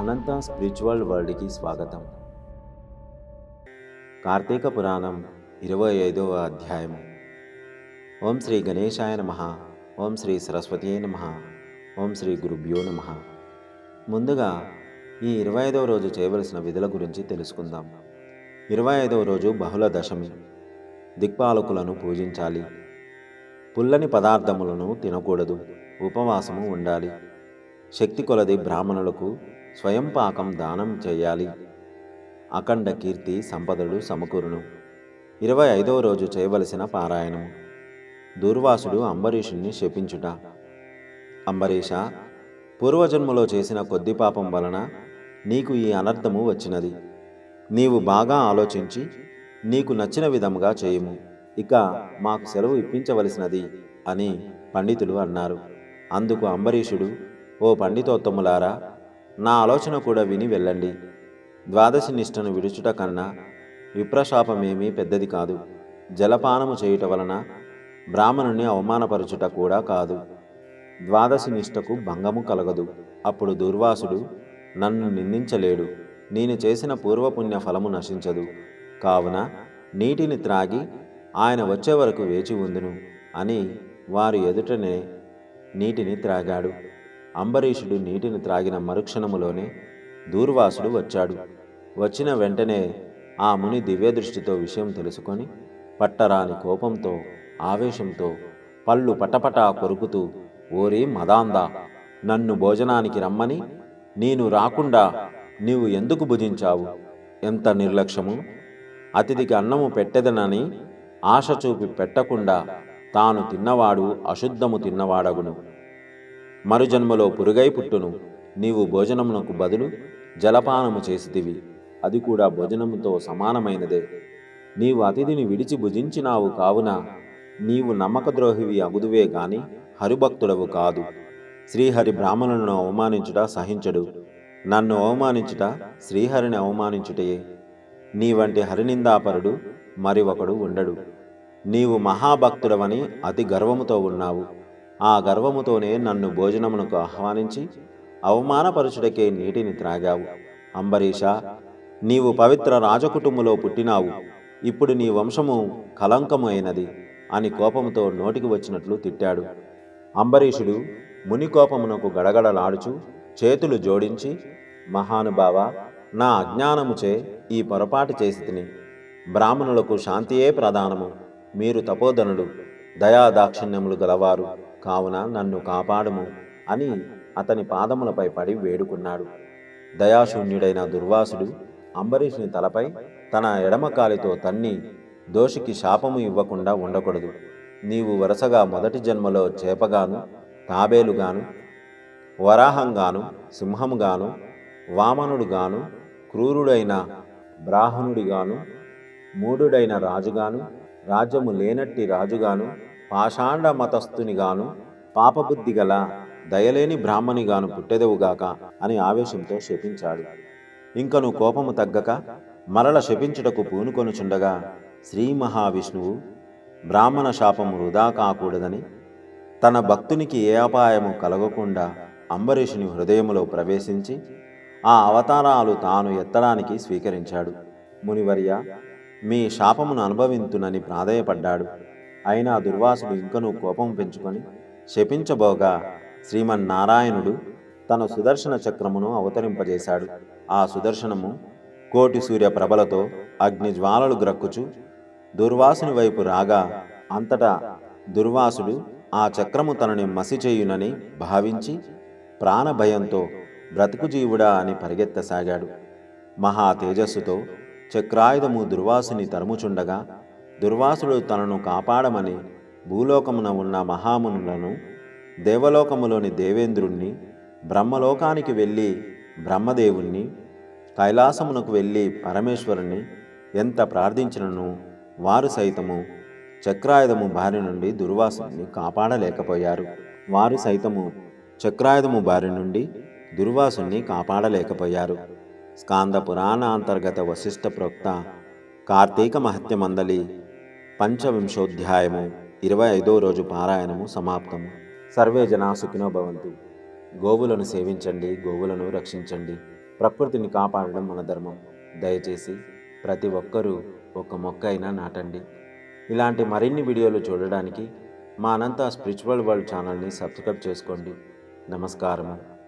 అనంత spiritual వరల్డ్కి స్వాగతం. కార్తీక పురాణం ఇరవై ఐదవ అధ్యాయం. ఓం శ్రీ గణేశాయ నమ. ఓం శ్రీ సరస్వతీ నమ. ఓం శ్రీ గురుభ్యో నమ. ముందుగా ఈ ఇరవై ఐదవ రోజు చేయవలసిన విధుల గురించి తెలుసుకుందాం. ఇరవై ఐదవ రోజు బహుళ దశమి. దిక్పాలకులను పూజించాలి. పుల్లని పదార్థములను తినకూడదు. ఉపవాసము ఉండాలి. శక్తి కొలది బ్రాహ్మణులకు స్వయం పాకం దానం చేయాలి. అఖండ కీర్తి సంపదలు సమకూరును. ఇరవై ఐదవ రోజు చేయవలసిన పారాయణము దూర్వాసుడు అంబరీషుణ్ణి శపించుట. అంబరీష పూర్వజన్మలో చేసిన కొద్ది పాపం వలన నీకు ఈ అనర్థము వచ్చినది. నీవు బాగా ఆలోచించి నీకు నచ్చిన విధముగా చేయుము. ఇక మాకు సెలవు ఇప్పించవలసినది అని పండితులు అన్నారు. అందుకు అంబరీషుడు ఓ పండితోత్తములారా నా ఆలోచన కూడా విని వెళ్ళండి. ద్వాదశి నిష్టను విడుచుట కన్నా విప్రశాపమేమీ పెద్దది కాదు. జలపానము చేయుట వలన బ్రాహ్మణుని అవమానపరచుట కూడా కాదు. ద్వాదశి నిష్టకు భంగము కలగదు. అప్పుడు దుర్వాసుడు నన్ను నిందించలేడు. నేను చేసిన పూర్వపుణ్య ఫలము నశించదు. కావున నీటిని త్రాగి ఆయన వచ్చే వరకు వేచి ఉందును అని వారు ఎదుటనే నీటిని త్రాగాడు. అంబరీషుడు నీటిని త్రాగిన మరుక్షణములోనే దూర్వాసుడు వచ్చాడు. వచ్చిన వెంటనే ఆ ముని దివ్యదృష్టితో విషయం తెలుసుకొని పట్టరాని కోపంతో ఆవేశంతో పళ్ళు పటపటా కొరుకుతూ ఓరి మదాందా నన్ను భోజనానికి రమ్మని? నేను రాకుండా నీవు ఎందుకు భుజించావు? ఎంత నిర్లక్ష్యము? అతిథికి అన్నము పెట్టెదనని ఆశ చూపి పెట్టకుండా తాను తిన్నవాడు అశుద్ధము తిన్నవాడగును. మరుజన్మలో పురుగై పుట్టును. నీవు భోజనమునకు బదులు జలపానము చేసితివి. అది కూడా భోజనముతో సమానమైనదే. నీవు అతిథిని విడిచి భుజించినావు కావున నీవు నమ్మకద్రోహివి అగుదువే గాని హరిభక్తుడవు కాదు. శ్రీహరి బ్రాహ్మణులను అవమానించుట సహించడు. నన్ను అవమానించుట శ్రీహరిని అవమానించుటయే. నీ వంటి హరినిందాపరుడు మరి ఒకడు ఉండడు. నీవు మహాభక్తుడవని అతి గర్వముతో ఉన్నావు. ఆ గర్వముతోనే నన్ను భోజనమునకు ఆహ్వానించి అవమానపరుచుడకే నీటిని త్రాగావు. అంబరీష నీవు పవిత్ర రాజకుటుంబంలో పుట్టినావు. ఇప్పుడు నీ వంశము కలంకము అయినది అని కోపముతో నోటికి వచ్చినట్లు తిట్టాడు. అంబరీషుడు ముని కోపమునకు గడగడలాడుచు చేతులు జోడించి మహానుభావ నా అజ్ఞానముచే ఈ పొరపాటు చేసి తిని. బ్రాహ్మణులకు శాంతియే ప్రధానము. మీరు తపోధనుడు దయాదాక్షిణ్యములు గలవారు. కావున నన్ను కాపాడుము అని అతని పాదములపై పడి వేడుకున్నాడు. దయాశూన్యుడైన దుర్వాసుడు అంబరీషుని తలపై తన ఎడమకాలితో తన్ని దోషికి శాపము ఇవ్వకుండా ఉండకూడదు. నీవు వరుసగా మొదటి జన్మలో చేపగాను తాబేలుగాను వరాహంగాను సింహముగాను వామనుడుగాను క్రూరుడైన బ్రాహ్మణుడిగాను మూఢుడైన రాజుగాను రాజ్యము లేనట్టి రాజుగాను పాషాండ మతస్థునిగాను పాపబుద్ధి గల దయలేని బ్రాహ్మణిగాను పుట్టెదవుగాక అని ఆవేశంతో శపించాడు. ఇంకను కోపము తగ్గక మరల శపించుటకు పూనుకొనుచుండగా శ్రీ మహావిష్ణువు బ్రాహ్మణ శాపము వృధా కాకూడదని తన భక్తునికి ఏ అపాయము కలగకుండా అంబరీషుని హృదయములో ప్రవేశించి ఆ అవతారాలు తాను ఎత్తడానికి స్వీకరించాడు. మునివర్య మీ శాపమును అనుభవింతునని ప్రాధేయపడ్డాడు. అయినా దుర్వాసుడు ఇంకనూ కోపం పెంచుకొని శపించబోగా శ్రీమన్నారాయణుడు తన సుదర్శన చక్రమును అవతరింపజేశాడు. ఆ సుదర్శనము కోటి సూర్య ప్రభలతో అగ్ని జ్వాలలు గ్రక్కుచు దుర్వాసుని వైపు రాగా అంతటా దుర్వాసుడు ఆ చక్రము తనని మసిచేయునని భావించి ప్రాణభయంతో బ్రతుకు జీవుడా అని పరిగెత్తసాగాడు. మహా తేజస్సుతో చక్రాయుధము దుర్వాసుని తరుముచుండగా దుర్వాసుడు తనను కాపాడమని భూలోకమున ఉన్న మహామునులను దేవలోకములోని దేవేంద్రుణ్ణి బ్రహ్మలోకానికి వెళ్ళి బ్రహ్మదేవుణ్ణి కైలాసమునకు వెళ్ళి పరమేశ్వరుని ఎంత ప్రార్థించినను వారు సైతము చక్రాయుధము బారి నుండి దుర్వాసుని కాపాడలేకపోయారు. వారు సైతము చక్రాయుధము బారి నుండి దుర్వాసుని కాపాడలేకపోయారు. స్కాంద పురాణ అంతర్గత వశిష్ట ప్రోక్త కార్తీక మహత్యమందలి పంచవింశోధ్యాయము ఇరవై ఐదో రోజు పారాయణము సమాప్తము. సర్వే జనా సుఖినో భవంతు. గోవులను సేవించండి గోవులను రక్షించండి. ప్రకృతిని కాపాడడం మన ధర్మం. దయచేసి ప్రతి ఒక్కరూ ఒక మొక్క అయినా నాటండి. ఇలాంటి మరిన్ని వీడియోలు చూడడానికి మా అనంత స్పిరిచువల్ వరల్డ్ ఛానల్ని సబ్స్క్రైబ్ చేసుకోండి. నమస్కారము.